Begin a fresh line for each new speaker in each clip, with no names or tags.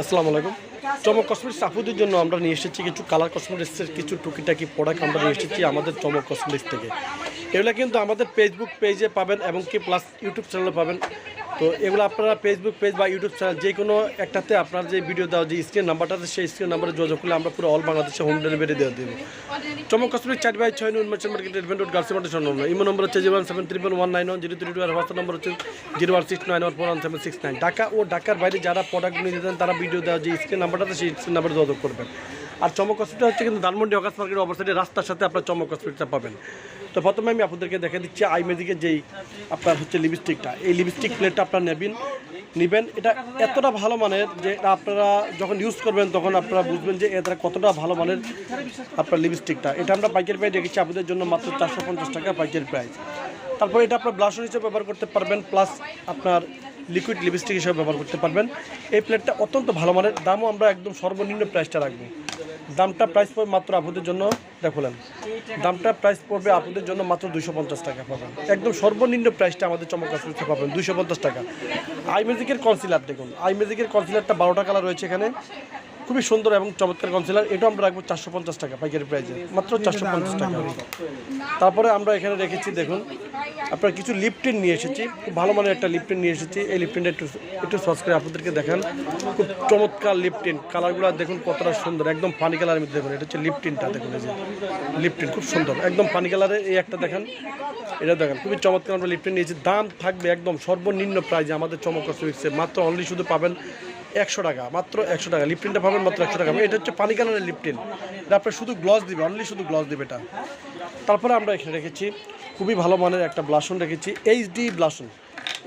আসসালামু আলাইকুম। চমক কসমেটিক্স আপুদের জন্য আমরা নিয়ে এসেছি কিছু কালার কসমেটিক্সের কিছু টুকিটাকি প্রোডাক্ট আমরা নিয়ে এসেছি আমাদের চমক কসমেটিক্স থেকে। এগুলো কিন্তু আমাদের ফেসবুক পেজে পাবেন এবং কি প্লাস ইউটিউব চ্যানেলে পাবেন। তো এগুলো আপনারা ফেসবুক পেজ বা ইউটিউব চ্যানেল যে কোনো একটাতে আপনার যে ভিডিও দেওয়া যে স্ক্রিন নাম্বারটা আছে, সেই স্ক্রিন নাম্বারে যোগাযোগ করলে আমরা পুরো অল বাংলাদেশে হোম ডেলিভারি দেওয়া দেবো। চমক কসমেটিক চার বাই ছয় উন্মেষণ market event road girls market number imo number হচ্ছে zero one seven triple one nine one zero three two আর নম্বর হচ্ছে zero one six nine one four one seven six nine Dhaka ও ঢাকার বাইরে যারা product নিয়ে যেতেন তারা video দেওয়া যে স্ক্রিন নাম্বারটা আছে, সেই স্ক্রিন নাম্বারে যোগাযোগ করবেন। আর চমক হসপিটাল হচ্ছে কিন্তু ধানমন্ডি অকাশ মার্কেটের অবস্থাতে রাস্তার সাথে আপনার চমক হসপিটালটা পাবেন। তো প্রথমে আমি আপনাদেরকে দেখে দিচ্ছি আই মেজিকের যেই আপনার হচ্ছে লিপস্টিকটা এই লিপস্টিক প্লেটটা আপনার নেবেন নেবেন। এটা এতটা ভালো মানের যে আপনারা যখন ইউজ করবেন তখন আপনারা বুঝবেন যে এটা কতটা ভালো মানের আপনার লিপস্টিকটা এটা আমরা পাইকারি প্রাইস রেখেছি আপনাদের জন্য মাত্র চারশো পঞ্চাশ টাকা পাইকারি প্রাইস তারপরে এটা আপনার ব্লাশন হিসেবে ব্যবহার করতে পারবেন প্লাস আপনার লিকুইড লিপস্টিক হিসেবে ব্যবহার করতে পারবেন। এই প্লেটটা অত্যন্ত ভালো মানের, দামও আমরা একদম সর্বনিম্ন প্রাইসটা রাখব। দামটা প্রাইস পড়বে মাত্র আপনাদের জন্য, দেখলেন। দামটা প্রাইস পড়বে আপনাদের জন্য মাত্র দুশো পঞ্চাশ টাকা পাবেন। একদম সর্বনিম্ন প্রাইসটা আমাদের আসতে পাবেন দুশো পঞ্চাশ টাকা। আই ম্যাজিকের কনসিলার দেখুন আই ম্যাজিকের কনসিলারটা বারোটা কালার রয়েছে এখানে। খুবই সুন্দর এবং চমৎকার কনসিলার এটাও আমরা রাখব চারশো পঞ্চাশ টাকা পাইকারি প্রাইসে মাত্র চারশো পঞ্চাশ টাকা। তারপরে আমরা এখানে রেখেছি, দেখুন আপনার কিছু লিপটেন নিয়ে এসেছি। খুব ভালো মানের একটা লিপটেন নিয়ে এসেছি। এই লিপটেনটা একটু একটু সস করে আপনাদেরকে দেখান। খুব চমৎকার লিপটেন কালারগুলো দেখুন কতটা সুন্দর। একদম পানি কালারের মধ্যে দেখুন। এটা হচ্ছে লিপটেনটা দেখুন এই যে। লিপটেন খুব সুন্দর। একদম ফানি কালারের এই একটা দেখেন। এটা দেখেন। খুবই চমৎকার আমরা লিপটেন নিয়েছি। দাম থাকবে একদম সর্বনিম্ন প্রাইজে আমাদের চমৎকার সুইটসে মাত্র অনলি শুধু পাবেন একশো টাকা, মাত্র একশো টাকা। লিপটেনটা পাবেন মাত্র একশো টাকা। এটা হচ্ছে পানি কালারের লিপটেন এটা আপনার শুধু গ্লস দিবে অনলি শুধু গ্লস দিবে এটা। তারপরে আমরা এখানে রেখেছি, খুবই ভালো মানের একটা ব্লাসন রেখেছি এইচডি ব্লাসন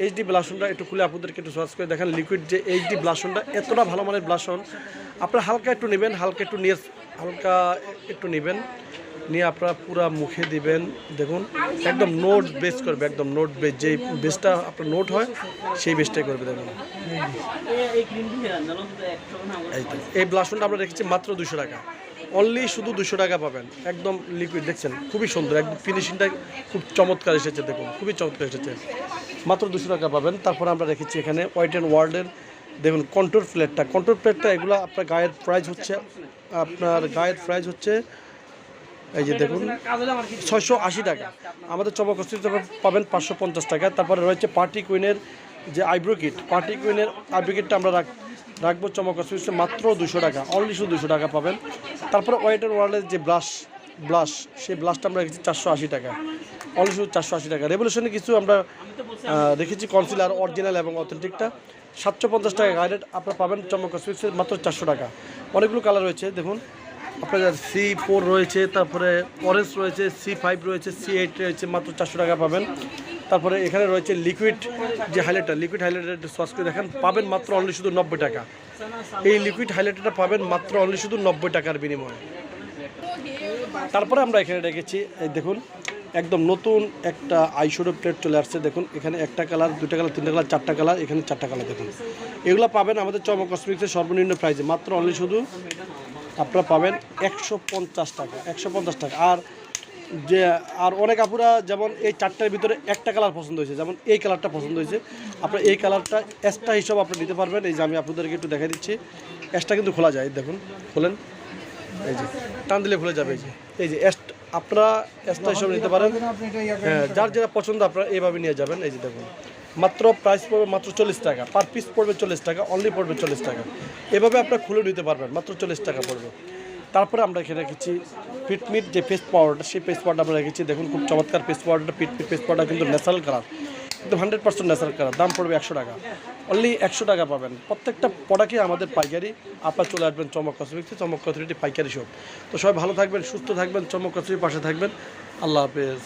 এইচডি ব্লাসনটা একটু খুলে আপনাদেরকে একটু সার্চ করে দেখেন লিকুইড যে এইচডি ব্লাসনটা এতটা ভালো মানের ব্লাসন আপনারা হালকা একটু নেবেন, হালকা একটু নিয়ে হালকা একটু নেবেন। নিয়ে আপনারা পুরা মুখে দিবেন। দেখুন, একদম নোট বেস করবে, একদম নোট বেস যেই বেসটা আপনার নোট হয়, সেই বেসটাই করবে, দেখুন। এই ব্লাসনটা আমরা রেখেছি মাত্র দুশো টাকা। অনলি শুধু দুশো টাকা পাবেন। একদম লিকুইড দেখছেন? খুবই সুন্দর, একদম ফিনিশিংটা খুব চমৎকার এসেছে, দেখুন। খুবই চমৎকার এসেছে। মাত্র দুশো টাকা পাবেন। তারপরে আমরা রেখেছি এখানে হোয়াইট অ্যান্ড ওয়ার্ল্ডের দেখুন কন্ট্রোল প্লেটটা কন্ট্রোল প্লেটটা এগুলো আপনার গায়ের প্রাইস হচ্ছে, আপনার গায়ের প্রাইস হচ্ছে এই যে দেখুন, ছয়শো আশি টাকা। আমাদের অস্তিত্ব পাবেন পাঁচশো পঞ্চাশ টাকা। তারপরে রয়েছে পার্টি কুইনের যে আইব্রো কিট, পার্টি কুইনের আইব্রো কিটটা আমরা রাখ রাখব চমক অস্তিত্ব মাত্র দুশো টাকা অনলি শুধু দুশো টাকা পাবেন। তারপরে হোয়াইটের ওয়ার্ল্ডের যে ব্রাশ ব্লাশ, সেই ব্লাশটা আমরা রেখেছি চারশো আশি টাকা। অনলি শুধু চারশো আশি টাকা। রেভলিউশনে কিছু আমরা রেখেছি কনসিলার অরিজিনাল এবং অথেন্টিকটা সাতশো পঞ্চাশ টাকা গাইডেড আপনারা পাবেন চমক মাত্র চারশো টাকা। অনেকগুলো কালার রয়েছে, দেখুন। আপনার সি ফোর রয়েছে, তারপরে অরেঞ্জ রয়েছে সি ফাইভ রয়েছে সি এইট রয়েছে, মাত্র চারশো টাকা পাবেন। তারপরে এখানে রয়েছে লিকুইড যে হাইলাইটার লিকুইড হাইলাইটার সস করে দেখেন, পাবেন মাত্র অনলি শুধু নব্বই টাকা। এই লিকুইড হাইলাইটারটা পাবেন মাত্র অনলি শুধু নব্বই টাকার বিনিময়ে। তারপরে আমরা এখানে রেখেছি, এই দেখুন, একদম নতুন একটা আইশোডো প্লেট চলে আসছে, দেখুন, এখানে একটা কালার দুটা কালার তিনটা কালার চারটা কালার এখানে চারটা কালার দেখুন। এগুলো পাবেন আমাদের চমক কসমিক্সের সর্বনিম্ন প্রাইসে মাত্র অনলি শুধু আপনারা পাবেন একশো পঞ্চাশ টাকা, একশো পঞ্চাশ টাকা। আর যে, আর অনেক আপুরা যেমন এই চারটার ভিতরে একটা কালার পছন্দ হয়েছে, যেমন এই কালারটা পছন্দ হয়েছে। আপনার এই কালারটা এক্সট্রা হিসাবে আপনি নিতে পারবেন। এই যে আমি আপনাদেরকে একটু দেখাই দিচ্ছি। এক্সট্রা কিন্তু খোলা যায়, দেখুন, খোলেন। এই যে, টান দিলে খুলে যাবে, এই যে। এই যে আপনারা এক্সট্রা হিসাবে নিতে পারেন। হ্যাঁ যার যেটা পছন্দ আপনারা এইভাবে নিয়ে যাবেন। এই যে, দেখুন। মাত্র প্রাইস পড়বে মাত্র চল্লিশ টাকা। পার পিস পড়বে চল্লিশ টাকা অনলি পড়বে চল্লিশ টাকা। এভাবে আপনারা খুলে নিতে পারবেন, মাত্র চল্লিশ টাকা পড়বে। তারপরে আমরা এখানে রেখেছি ফিটমিট যে পেস্ট পাউডারটা সেই পেস্ট পাউডার আমরা রেখেছি। দেখুন খুব চমৎকার পেস্ট পাউডারটা ফিটমিট পেস্ট পাউডার কিন্তু ন্যাচারাল কালার কিন্তু হান্ড্রেড পার্সেন্ট ন্যাচারাল কালার দাম পড়বে একশো টাকা। অনলি একশো টাকা পাবেন। প্রত্যেকটা প্রোডাক্টই আমাদের পাইকারি। আপনার চলে আসবেন চমক কসমিক্সে চমক কসমিটি পাইকারি শপ তো সবাই ভালো থাকবেন, সুস্থ থাকবেন, চমক কসমির পাশে থাকবেন। আল্লাহ হাফেজ।